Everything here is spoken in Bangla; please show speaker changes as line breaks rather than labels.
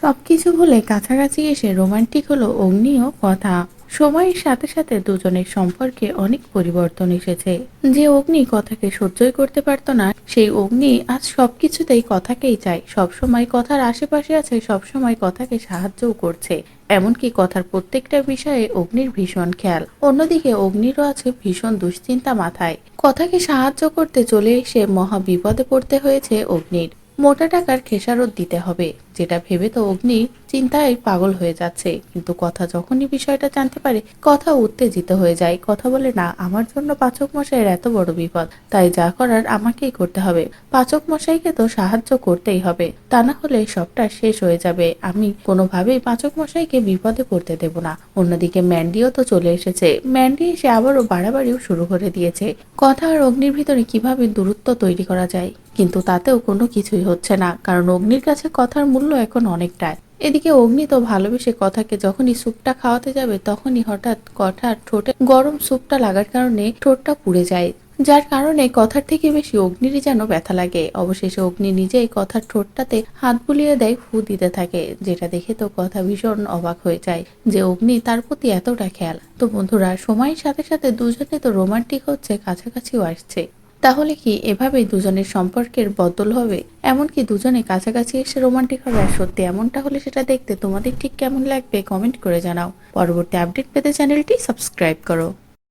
সবকিছু ভুলে কাছাকাছি এসে রোমান্টিক হলো অগ্নি ও কথা। সময়ের সাথে সাথে দুজনের সম্পর্কে অনেক পরিবর্তন এসেছে। যে অগ্নি কথাকে সহ্যই করতে পারতো না, সেই অগ্নি আজ সবকিছুতেই কথাকেই চায়। সবসময় কথার আশেপাশে আছে, সবসময় কথাকে সাহায্যও করছে। এমনকি কথার প্রত্যেকটা বিষয়ে অগ্নির ভীষণ খেয়াল। অন্যদিকে অগ্নিরও আছে ভীষণ দুশ্চিন্তা মাথায়। কথাকে সাহায্য করতে চলে এসে মহা বিপদে পড়তে হয়েছে অগ্নির। মোটা টাকার খেসারত দিতে হবে। যেটা ভেবে তো অগ্নি চিন্তায় পাগল হয়ে যাচ্ছে। কিন্তু কথা যখনই বিষয়টা জানতে পারে, কথা উত্তেজিত হয়ে যায়। কথা বলে, না, আমার জন্য পাচক মশাইয়ের এত বড় বিপদ। তাই যা করার আমাকেই করতে হবে। পাচক মশাইকে তো সাহায্য করতেই হবে। তা না হলে সবটা শেষ হয়ে যাবে। আমি কোনোভাবেই পাচক মশাইকে বিপদে পড়তে দেব না। অন্যদিকে ম্যান্ডিও তো চলে এসেছে। ম্যান্ডি এসে আবারও বাড়াবাড়িও শুরু করে দিয়েছে। কথা আর অগ্নির ভিতরে কীভাবে দূরত্ব তৈরি করা যায়? কিন্তু তাতেও কোনো কিছুই হচ্ছে না। কারণ অগ্নির কাছে কথার মূল্য এখন অনেকটাই এদিকে অগ্নি তো ভালোবেসে কথাকে যখনই স্যুপটা খাওয়াতে যাবে, তখনই হঠাৎ কথার ঠোঁটে গরম স্যুপটা লাগার কারণে ঠোঁটটা পুড়ে যায়। যার কারণে কথার থেকে বেশি অগ্নিরই যেন ব্যথা লাগে। অবশেষে অগ্নি নিজেই কথার ঠোঁটটাতে হাত বুলিয়ে দেয়, ফু দিতে থাকে, যেটা দেখে তো কথা ভীষণ অবাক হয়ে যায় যে অগ্নি তার প্রতি এতটা খেয়াল। তো বন্ধুরা, সময়ের সাথে সাথে দুজনে তো রোমান্টিক হচ্ছে, কাছাকাছিও আসছে। তাহলে কি এভাবেই দুজনের সম্পর্কের বদল হবে? এমনকি দুজনে কাছাকাছি এসে রোমান্টিক হবে, আর সত্যি এমনটা হলে সেটা দেখতে তোমাদের ঠিক কেমন লাগবে? কমেন্ট করে জানাও। পরবর্তী আপডেট পেতে চ্যানেলটি সাবস্ক্রাইব করো।